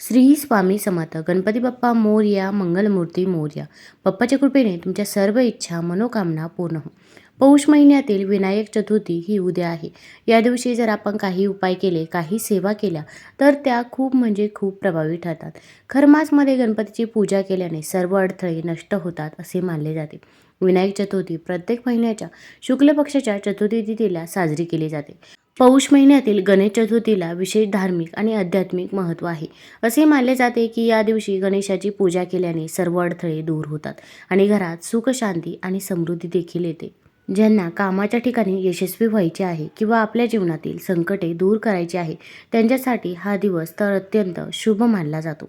श्री स्वामी समर्थ. गणपती बाप्पा मोर्या मंगलमूर्ती मोर्या. बाप्पाच्या कृपेने तुमच्या सर्व इच्छा मनोकामना पूर्ण हो. पौष महिन्यातील विनायक चतुर्थी ही उद्या आहे. या दिवशी जर आपण काही उपाय केले काही सेवा केल्या तर त्या खूप म्हणजे खूप प्रभावी ठरतात. खरमासमध्ये गणपतीची पूजा केल्याने सर्व अडथळे नष्ट होतात असे मानले जाते. विनायक चतुर्थी प्रत्येक महिन्याच्या शुक्ल पक्षाच्या चतुर्थी तिथीला साजरी केली जाते. पौष महिन्यातील गणेश चतुर्थीला विशेष धार्मिक आणि आध्यात्मिक महत्त्व आहे. असे मानले जाते की या दिवशी गणेशाची पूजा केल्याने सर्व अडथळे दूर होतात आणि घरात सुख शांती आणि समृद्धी देखील येते. ज्यांना कामाच्या ठिकाणी यशस्वी व्हायचे आहे किंवा आपल्या जीवनातील संकटे दूर करायची आहे त्यांच्यासाठी हा दिवस तर अत्यंत शुभ मानला जातो.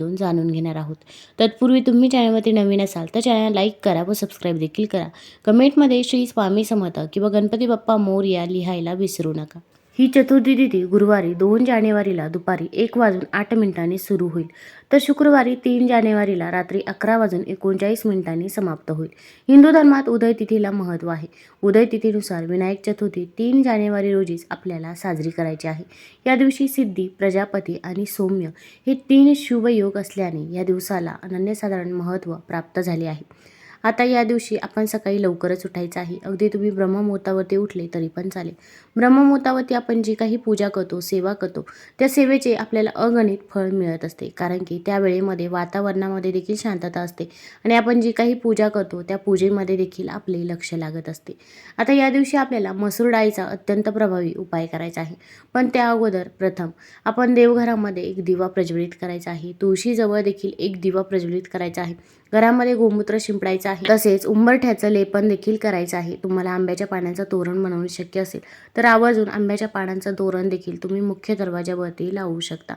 जाणून घेणार आहोत. तत्पूर्वी तुम्ही चॅनलवरती नवीन असाल तर चॅनल लाईक करा व सबस्क्राईब देखील करा. कमेंटमध्ये श्री स्वामी समर्थ किंवा गणपती बाप्पा मोर या लिहायला विसरू नका. ही चतुर्थी तिथी गुरुवारी दोन जानेवारीला दुपारी एक वाजून आठ मिनिटांनी सुरू होईल. तर शुक्रवारी तीन जानेवारीला रात्री अकरा वाजून एकोणचाळीस मिनिटांनी समाप्त होईल. हिंदू धर्मात उदय तिथीला महत्त्व आहे. उदय तिथीनुसार विनायक चतुर्थी तीन जानेवारी रोजीच आपल्याला साजरी करायची आहे. या दिवशी सिद्धी प्रजापती आणि सौम्य हे तीन शुभयोग असल्याने या दिवसाला अनन्यसाधारण महत्त्व प्राप्त झाले आहे. आता या दिवशी आपण सकाळी लवकरच उठायचं आहे. अगदी तुम्ही ब्रह्ममुहूर्तावरती उठले तरी पण चालेल. ब्रह्ममुहूर्तावरती आपण जी काही पूजा करतो सेवा करतो त्या सेवेचे आपल्याला अगणित फळ मिळत असते. कारण की त्या वेळेमध्ये वातावरणामध्ये देखील शांतता असते आणि आपण जी काही पूजा करतो त्या पूजेमध्ये देखील आपले लक्ष लागत असते. आता या दिवशी आपल्याला मसूर डाळीचा अत्यंत प्रभावी उपाय करायचा आहे. पण त्या अगोदर प्रथम आपण देवघरामध्ये एक दिवा प्रज्वलित करायचा आहे. तुळशीजवळ देखील एक दिवा प्रज्वलित करायचा आहे. घरामध्ये गोमूत्र शिंपडायचं आहे. तसेच उंबरठ्याचं लेपन देखील करायचं आहे. तुम्हाला आंब्याच्या पाण्याचं तोरण बनवणे शक्य असेल तर आवर्जून आंब्याच्या पानांचं तोरण देखील तुम्ही मुख्य दरवाजावरती लावू शकता.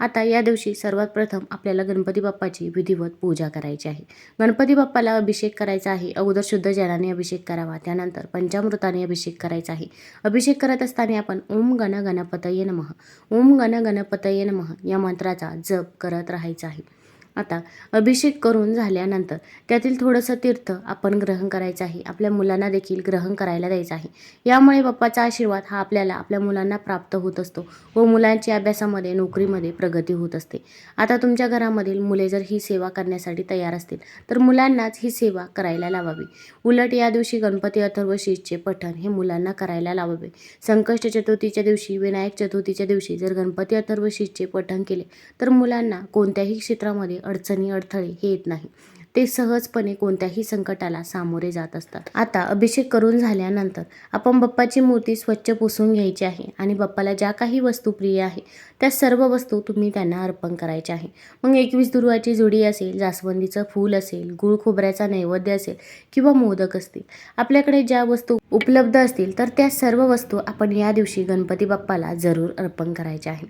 आता या दिवशी सर्वात प्रथम आपल्याला गणपती बाप्पाची विधिवत पूजा करायची आहे. गणपती बाप्पाला अभिषेक करायचा आहे. अगोदर शुद्ध जलाने अभिषेक करावा. त्यानंतर पंचामृताने अभिषेक करायचा आहे. अभिषेक करत असताना आपण ओम गण गणपतये नमः. ओम गण गणपतये नमः या मंत्राचा जप करत राहायचा आहे. आता अभिषेक करून झाल्यानंतर त्यातील थोडंसं तीर्थ आपण ग्रहण करायचं आहे. आपल्या मुलांना देखील ग्रहण करायला द्यायचं आहे. यामुळे बाप्पाचा आशीर्वाद हा आपल्याला आपल्या मुलांना प्राप्त होत असतो व मुलांची अभ्यासामध्ये नोकरीमध्ये प्रगती होत असते. आता तुमच्या घरामधील मुले जर ही सेवा करण्यासाठी तयार असतील तर मुलांनाच ही सेवा करायला लावावी. उलट या दिवशी गणपती अथर्व शीजचे पठण हे मुलांना करायला लावावे. संकष्ट चतुर्थीच्या दिवशी विनायक चतुर्थीच्या दिवशी जर गणपती अथर्व शीजचे पठण केले तर मुलांना कोणत्याही क्षेत्रामध्ये अडचणी अडथळे हे येत नाही. ते सहजपणे कोणत्याही संकटाला सामोरे जात असतात. आता अभिषेक करून झाल्यानंतर आपण बाप्पाची मूर्ती स्वच्छ पुसून घ्यायची आहे आणि बाप्पाला ज्या काही वस्तू प्रिय आहे त्या सर्व वस्तू तुम्ही त्यांना अर्पण करायच्या आहे. मग एकवीस दुर्वाची जुडी असेल जास्वंदीचं फूल असेल गुळ खोबऱ्याचा नैवेद्य असेल किंवा मोदक असतील आपल्याकडे ज्या वस्तू उपलब्ध असतील तर त्या सर्व वस्तू आपण या दिवशी गणपती बाप्पाला जरूर अर्पण करायच्या आहे.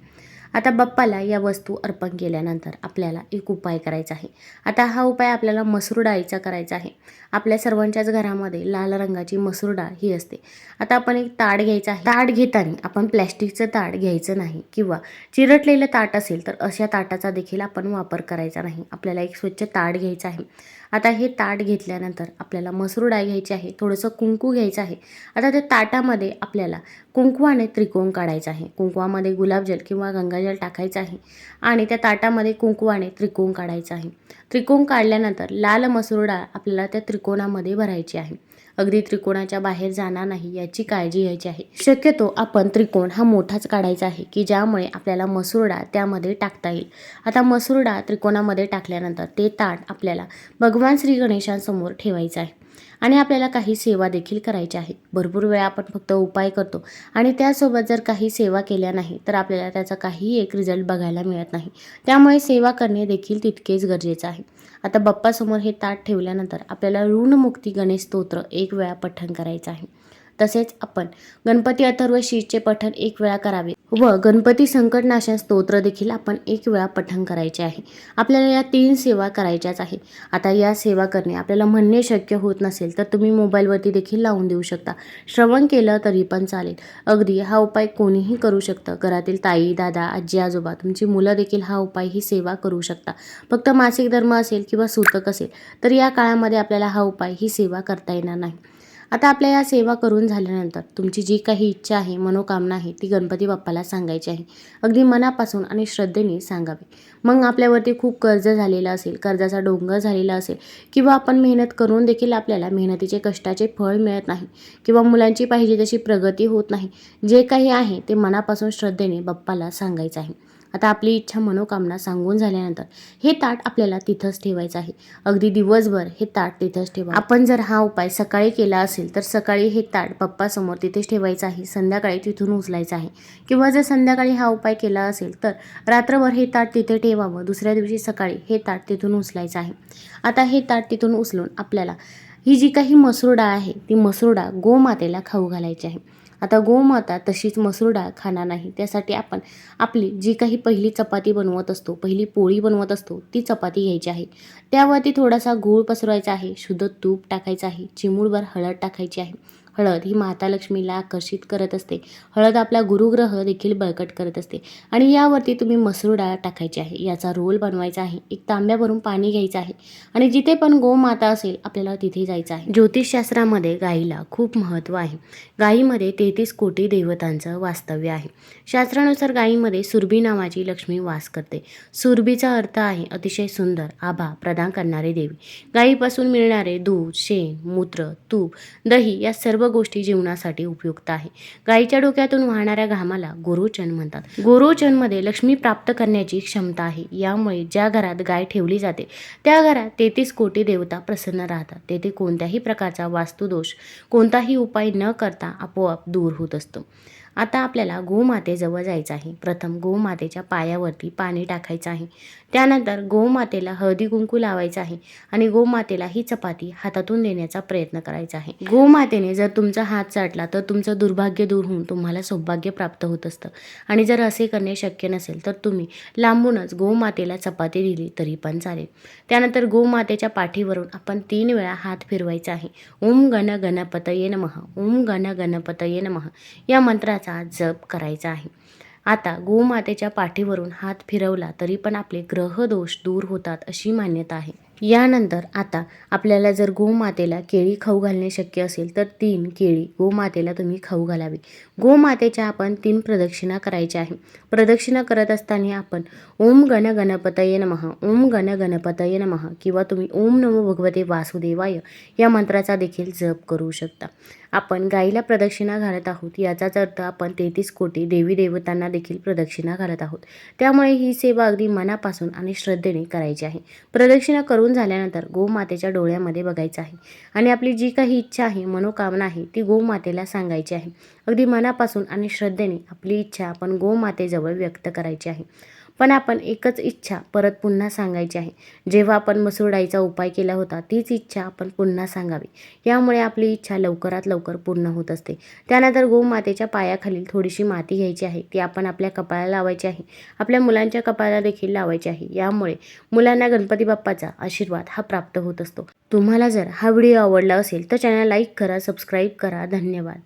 आता बाप्पाला या वस्तू अर्पण केल्यानंतर आपल्याला एक उपाय करायचा आहे. आता हा उपाय आपल्याला मसूर डाळीचा करायचा आहे. आपल्या सर्वांच्याच घरामध्ये लाल रंगाची मसूर डाळ ही असते. आता आपण एक ताट घ्यायचा आहे. ताट घेताना आपण प्लॅस्टिकचं ताट घ्यायचं नाही किंवा चिरटलेलं ताट असेल तर अशा ताटाचा देखील आपण वापर करायचा नाही. आपल्याला एक स्वच्छ ताट घ्यायचं आहे. आता हे ताट घेतल्यानंतर आपल्याला मसूर डाळ घ्यायची आहे थोडंसं कुंकू घ्यायचं आहे. आता त्या ताटामध्ये आपल्याला कुंकवाने त्रिकोण काढायचा आहे. कुंकवामध्ये गुलाबजल किंवा गंगाजल टाकायचं आहे आणि त्या ताटामध्ये कुंकवाने त्रिकोण काढायचा आहे. त्रिकोण काढल्यानंतर लाल मसूर डाळ आपल्याला त्या त्रिकोणामध्ये भरायची आहे. अगदी त्रिकोणाच्या बाहेर जाणार नाही याची काळजी घ्यायची आहे. शक्यतो आपण त्रिकोण हा मोठाच काढायचा आहे की ज्यामुळे आपल्याला मसूर डाळ त्यामध्ये टाकता येईल. आता मसूर डाळ त्रिकोणामध्ये टाकल्यानंतर ते ताट आपल्याला भगवान श्री गणेशांसमोर ठेवायचं आहे. आणि आपल्याला काही सेवा देखील करायच्या आहेत भरपूर वेळा आपण फक्त उपाय करतो आणि त्यासोबत जर काही सेवा केल्या नाही तर आपल्याला त्याचा काही एक रिझल्ट बघायला मिळत नाही. त्यामुळे सेवा करणे देखील तितकेच गरजेचं आहे. आता बाप्पासमोर हे ताट ठेवल्यानंतर आपल्याला ऋणमुक्ती गणेश स्तोत्र एक वेळा पठण करायचं आहे. तसेच आपण गणपती अथर्व शीचे पठण एक वेळा करावे व गणपती संकटनाशन स्तोत्र देखील आपण एक वेळा पठण करायचे आहे. आपल्याला या तीन सेवा करायच्याच आहे आता या सेवा करणे आपल्याला म्हणणे शक्य होत नसेल तर तुम्ही मोबाईलवरती देखील लावून देऊ शकता. श्रवण केलं तरी पण चालेल. अगदी हा उपाय कोणीही करू शकतं. घरातील ताई दादा आजी आजोबा तुमची मुलं देखील हा उपाय ही सेवा करू शकता. फक्त मासिक धर्म असेल किंवा सूतक असेल तर या काळामध्ये आपल्याला हा उपाय ही सेवा करता येणार नाही. आता आपल्या या सेवा करून झाल्यानंतर तुमची जी काही इच्छा आहे मनोकामना आहे ती गणपती बाप्पाला सांगायची आहे. अगदी मनापासून आणि श्रद्धेने सांगावी. मग आपल्यावरती खूप कर्ज झालेलं असेल कर्जाचा डोंगर झालेला असेल किंवा आपण मेहनत करून देखील आपल्याला मेहनतीचे कष्टाचे फळ मिळत नाही किंवा मुलांची पाहिजे तशी प्रगती होत नाही जे काही आहे ते मनापासून श्रद्धेने बाप्पाला सांगायचं आहे. आता आपली इच्छा मनोकामना सांगून झाल्यानंतर हे ताट आपल्याला तिथंच ठेवायचं आहे. अगदी दिवसभर हे ताट तिथंच ठेवा आपण जर हा उपाय सकाळी केला असेल तर सकाळी हे ताट पप्पासमोर तिथेच ठेवायचं आहे. संध्याकाळी तिथून उचलायचं आहे. किंवा जर संध्याकाळी हा उपाय केला असेल तर रात्रभर हे ताट तिथे ठेवावं. दुसऱ्या दिवशी सकाळी हे ताट तिथून उचलायचं आहे. आता हे ताट तिथून उचलून आपल्याला ही जी काही मसूर डाळ आहे ती मसूर डाळ गोमातेला खाऊ घालायची आहे. आता गोमाता तशीच मसूर डाळ खाणार नाही. त्यासाठी आपण आपली जी काही पहिली चपाती बनवत असतो पहिली पोळी बनवत असतो ती चपाती घ्यायची आहे. त्यावरती थोडासा गूळ पसरवायचा आहे शुद्ध तूप टाकायचं आहे चिमूळभर हळद टाकायची आहे. हळद ही माता लक्ष्मीला आकर्षित करत असते. हळद आपला गुरुग्रह देखील बळकट करत असते. आणि यावरती तुम्ही मसूर डाळ टाकायची आहे. याचा रोल बनवायचा आहे. एक तांब्यावरून पाणी घ्यायचं आहे. आणि जिथे पण गोमाता असेल आपल्याला तिथे जायचं आहे. ज्योतिषशास्त्रामध्ये गाईला खूप महत्त्व आहे. गाईमध्ये तेहतीस कोटी देवतांचं वास्तव्य आहे. शास्त्रानुसार गाईमध्ये सुरभी नावाची लक्ष्मी वास करते. सुरभीचा अर्थ आहे अतिशय सुंदर आभा प्रदान करणारे देवी. गाईपासून मिळणारे दूध शेण मूत्र तूप दही या सर्व गोष्टी जीवनासाठी उपयुक्त आहे. गायीच्या डोक्यातून वाहणाऱ्या घामाला गोरोचन म्हणतात. गोरोचनमध्ये लक्ष्मी प्राप्त करण्याची क्षमता आहे. यामुळे ज्या घरात गाय ठेवली जाते त्या घरात तेहतीस कोटी देवता प्रसन्न राहतात. तेथे कोणत्याही प्रकारचा वास्तुदोष कोणताही उपाय न करता आपोआप दूर होत असतो. आता आपल्याला गोमातेजवळ जायचं आहे. प्रथम गोमातेच्या पायावरती पाणी टाकायचं आहे. त्यानंतर गोमातेला हळदी कुंकू लावायचं आहे आणि गोमातेला ही चपाती हातातून देण्याचा प्रयत्न करायचा आहे. गोमातेने जर तुमचा हात चाटला तर तुमचं दुर्भाग्य दूर होऊन तुम्हाला सौभाग्य प्राप्त होत असतं. आणि जर असे करणे शक्य नसेल तर तुम्ही लांबूनच गोमातेला चपाती दिली तरी पण चालेल. त्यानंतर गोमातेच्या पाठीवरून आपण तीन वेळा हात फिरवायचा आहे. ओम गण गणपतये नमः. ओम गण गणपतये नमः. या मंत्रात मंत्राचा जप करायचा आहे. आता गोमातेच्या पाठीवरून हात फिरवला तरी पण आपले ग्रहदोष दूर होतात अशी मान्यता आहे. यानंतर आता आपल्याला जर गोमातेला केळी खाऊ घालणे शक्य असेल तर तीन केळी गोमातेला तुम्ही खाऊ घालावी. गोमातेच्या आपण तीन प्रदक्षिणा करायच्या आहे. प्रदक्षिणा करत असताना आपण ओम गण गणपतये नमः ओम गण गणपतये नमः किंवा तुम्ही ओम नमो भगवते वासुदेवाय या मंत्राचा देखील जप करू शकता. आपण गाईला प्रदक्षिणा घालत आहोत याचाच अर्थ आपण तेहतीस कोटी देवी देवतांना देखील प्रदक्षिणा घालत आहोत. त्यामुळे ही सेवा अगदी मनापासून आणि श्रद्धेने करायची आहे. प्रदक्षिणा करून झाल्यानंतर गोमातेच्या डोळ्यामध्ये बघायचं आहे. आणि आपली जी काही इच्छा आहे मनोकामना आहे ती गोमातेला सांगायची आहे. अगदी मनापासून आणि श्रद्धेने आपली इच्छा आपण गोमातेजवळ व्यक्त करायची आहे. पण आपण एकच इच्छा परत पुन्हा सांगायची आहे. जेव्हा आपण मसूर डाळीचा उपाय केला होता तीच इच्छा आपण पुन्हा सांगावी. यामुळे आपली इच्छा लवकरात लवकर पूर्ण होत असते. त्यानंतर गोमातेच्या पायाखालील थोडीशी माती घ्यायची आहे. ती आपण आपल्या कपाळाला लावायची आहे. आपल्या मुलांच्या कपाळाला देखील लावायची आहे. यामुळे मुलांना गणपती बाप्पाचा आशीर्वाद हा प्राप्त होत असतो. तुम्हाला जर हा व्हिडिओ आवडला असेल तर चॅनल लाईक करा सबस्क्राईब करा. धन्यवाद.